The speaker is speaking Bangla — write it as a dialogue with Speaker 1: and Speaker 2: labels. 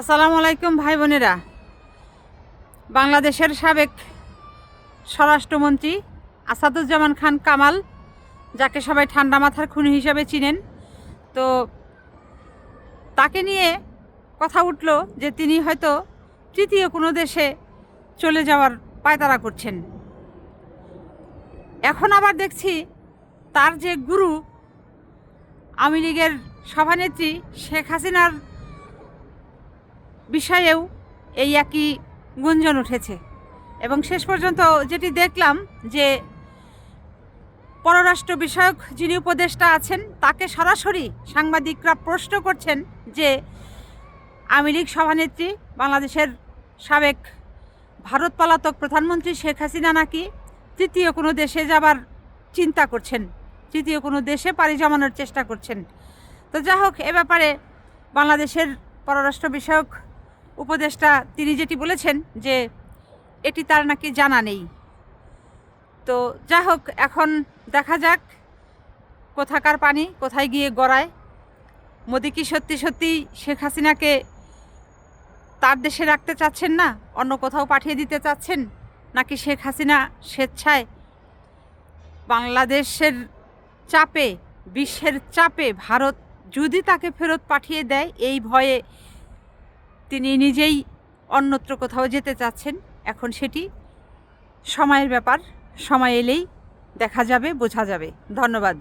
Speaker 1: আসসালামু আলাইকুম ভাই বোনেরা। বাংলাদেশের সাবেক স্বরাষ্ট্রমন্ত্রী আসাদুজ্জামান খান কামাল, যাকে সবাই ঠান্ডা মাথার খুনি হিসাবে চিনেন, তো তাকে নিয়ে কথা উঠল যে তিনি হয়তো তৃতীয় কোনো দেশে চলে যাওয়ার পায়তারা করছেন। এখন আবার দেখছি তার যে গুরু, আওয়ামী লীগের সভানেত্রী শেখ হাসিনার বিষয়েও এই একই গুঞ্জন উঠেছে। এবং শেষ পর্যন্ত যেটি দেখলাম যে পররাষ্ট্র বিষয়ক যিনি উপদেষ্টা আছেন, তাকে সরাসরি সাংবাদিকরা প্রশ্ন করছেন যে আওয়ামী লীগ সভানেত্রী, বাংলাদেশের সাবেক ভারত পলাতক প্রধানমন্ত্রী শেখ হাসিনা নাকি তৃতীয় কোনো দেশে যাবার চিন্তা করছেন, তৃতীয় কোনো দেশে পাড়ি জমানোর চেষ্টা করছেন। তো যা হোক এ ব্যাপারে বাংলাদেশের পররাষ্ট্র বিষয়ক উপদেষ্টা তিনি যেটি বলেছেন যে এটি তার নাকি জানা নেই। তো যা হোক, এখন দেখা যাক কোথাকার পানি, কোথায় গিয়ে গড়ায়। মোদি কি সত্যি সত্যি শেখ হাসিনাকে তার দেশে রাখতে চাচ্ছেন না? অন্য কোথাও পাঠিয়ে দিতে চাচ্ছেন? নাকি শেখ হাসিনা স্বেচ্ছায় বাংলাদেশের চাপে, বিশ্বের চাপে ভারত যদি তাকে ফেরত পাঠিয়ে দেয়, এই ভয়ে তিনি নিজেই অন্যত্র কোথাও যেতে চাচ্ছেন। এখন সেটি সময়ের ব্যাপার। সময় এলেই দেখা যাবে, বোঝা যাবে। ধন্যবাদ।